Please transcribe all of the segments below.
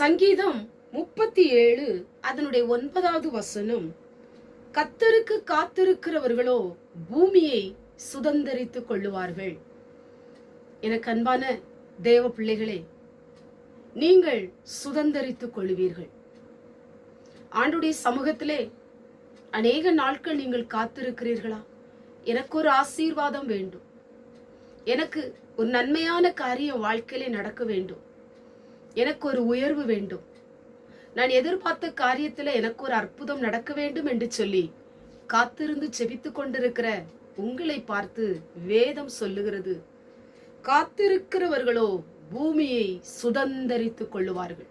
சங்கீதம் முப்பத்தி ஏழு அதனுடைய ஒன்பதாவது வசனம். கத்தருக்கு காத்திருக்கிறவர்களோ பூமியை சுதந்திரித்துக் கொள்ளுவார்கள். எனக்கு அன்பான தேவ பிள்ளைகளே நீங்கள் சுதந்திரித்துக் கொள்வீர்கள். ஆண்டுடைய சமூகத்திலே அநேக நாட்கள் நீங்கள் காத்திருக்கிறீர்களா? எனக்கு ஒரு ஆசீர்வாதம் வேண்டும். எனக்கு ஒரு நன்மையான காரியம் வாழ்க்கையிலே நடக்க வேண்டும். எனக்கு ஒரு உயர்வு வேண்டும். நான் எதிர்பார்த்த காரியத்தில் எனக்கு ஒரு அற்புதம் நடக்க வேண்டும் என்று சொல்லி காத்திருந்து செபித்து கொண்டிருக்கிற உங்களை பார்த்து வேதம் சொல்லுகிறது. காத்திருக்கிறவர்களோ பூமியை சுதந்தரித்துக் கொள்ளுவார்கள்.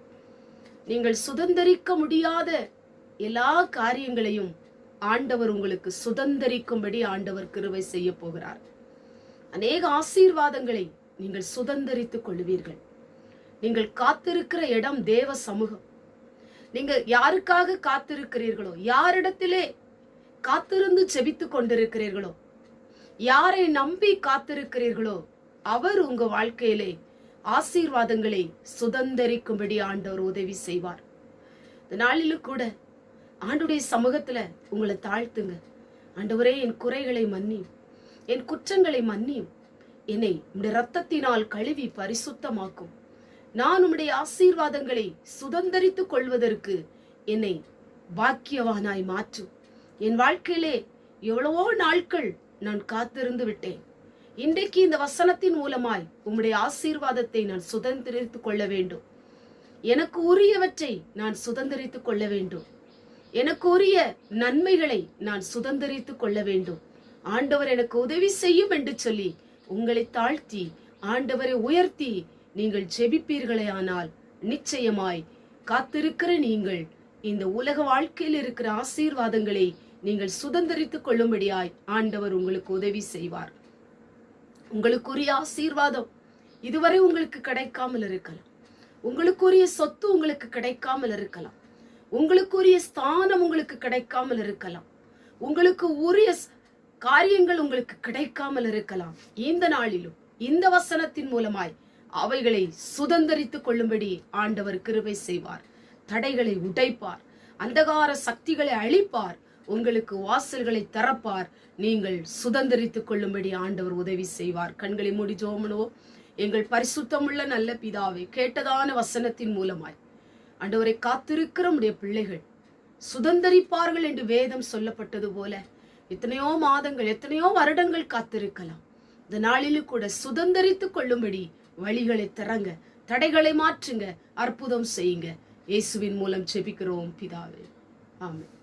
நீங்கள் சுதந்தரிக்க முடியாத எல்லா காரியங்களையும் ஆண்டவர் உங்களுக்கு சுதந்தரிக்கும்படி ஆண்டவர் கிருவை செய்ய போகிறார். அநேக ஆசீர்வாதங்களை நீங்கள் சுதந்தரித்துக் கொள்வீர்கள். நீங்கள் காத்திருக்கிற இடம் தேவ சமூகம். நீங்க யாருக்காக காத்திருக்கிறீர்களோ யாரிடத்திலே காத்திருந்து செபித்து கொண்டிருக்கிறீர்களோ யாரை நம்பி காத்திருக்கிறீர்களோ அவர் உங்க வாழ்க்கையிலே ஆசீர்வாதங்களை சுதந்தரிக்கும்படி ஆண்டவர் உதவி செய்வார். இந்த நாளிலும் கூட ஆண்டுடைய சமூகத்துல உங்களை தாழ்த்துங்க. ஆண்டவரே என் குறைகளை மன்னியும். என் குற்றங்களை மன்னியும். என்னை உடைய ரத்தத்தினால் கழுவி பரிசுத்தமாக்கும். நான் உம்முடைய ஆசீர்வாதங்களை சுதந்தரித்துக் கொள்வதற்கு என்னை பாக்கியவானாய் மாற்றும் என் வாழ்க்கையிலே எவ்வளவோ நாட்கள் நான் காத்திருந்து விட்டேன். இன்றைக்கு இந்த வசனத்தின் மூலமாய் உம்முடைய ஆசீர்வாதத்தை நான் சுதந்திரித்துக் கொள்ள வேண்டும். எனக்கு உரியவற்றை நான் சுதந்திரித்துக் கொள்ள வேண்டும். எனக்கு உரிய நன்மைகளை நான் சுதந்திரித்துக் கொள்ள வேண்டும். ஆண்டவர் எனக்கு உதவி செய்யும் என்று சொல்லி உங்களை தாழ்த்தி ஆண்டவரை உயர்த்தி நீங்கள் ஜெபிப்பீர்களே ஆனால் நிச்சயமாய் காத்திருக்கிற நீங்கள். இந்த உலக வாழ்க்கையில் இருக்கிற ஆசீர்வாதங்களை நீங்கள் சுதந்திரித்துக் கொள்ளும்படியாய் ஆண்டவர் உங்களுக்கு உதவி செய்வார். உங்களுக்குரிய ஆசீர்வாதம் இதுவரை உங்களுக்கு கிடைக்காமல் இருக்கலாம். உங்களுக்குரிய சொத்து உங்களுக்கு கிடைக்காமல் இருக்கலாம். உங்களுக்குரிய ஸ்தானம் உங்களுக்கு கிடைக்காமல் இருக்கலாம். உங்களுக்கு உரிய காரியங்கள் உங்களுக்கு கிடைக்காமல் இருக்கலாம். இந்த நாளிலும் இந்த வசனத்தின் மூலமாய் அவைகளை சுதந்திரித்துக் கொள்ளும்படி ஆண்டவர் கிருபை செய்வார். தடைகளை உடைப்பார். அந்தகார சக்திகளை அழிப்பார். உங்களுக்கு வாசல்களை தரப்பார் நீங்கள் சுதந்திரித்துக் கொள்ளும்படி ஆண்டவர் உதவி செய்வார். கண்களை மூடி எங்கள் பரிசுத்தமுள்ள நல்ல பிதாவை கேட்டதான வசனத்தின் மூலமாய் ஆண்டவரை காத்திருக்கிற உடைய பிள்ளைகள் சுதந்தரிப்பார்கள் என்று வேதம் சொல்லப்பட்டது போல எத்தனையோ மாதங்கள் எத்தனையோ வருடங்கள் காத்திருக்கலாம். இந்த நாளிலும் கூட சுதந்திரித்துக் கொள்ளும்படி வழிகளை திறங்க தடைகளை மாற்றுங்க அற்புதம் செய்யுங்க. இயேசுவின் மூலம் செபிக்கிறோம் பிதாவே. ஆமாம்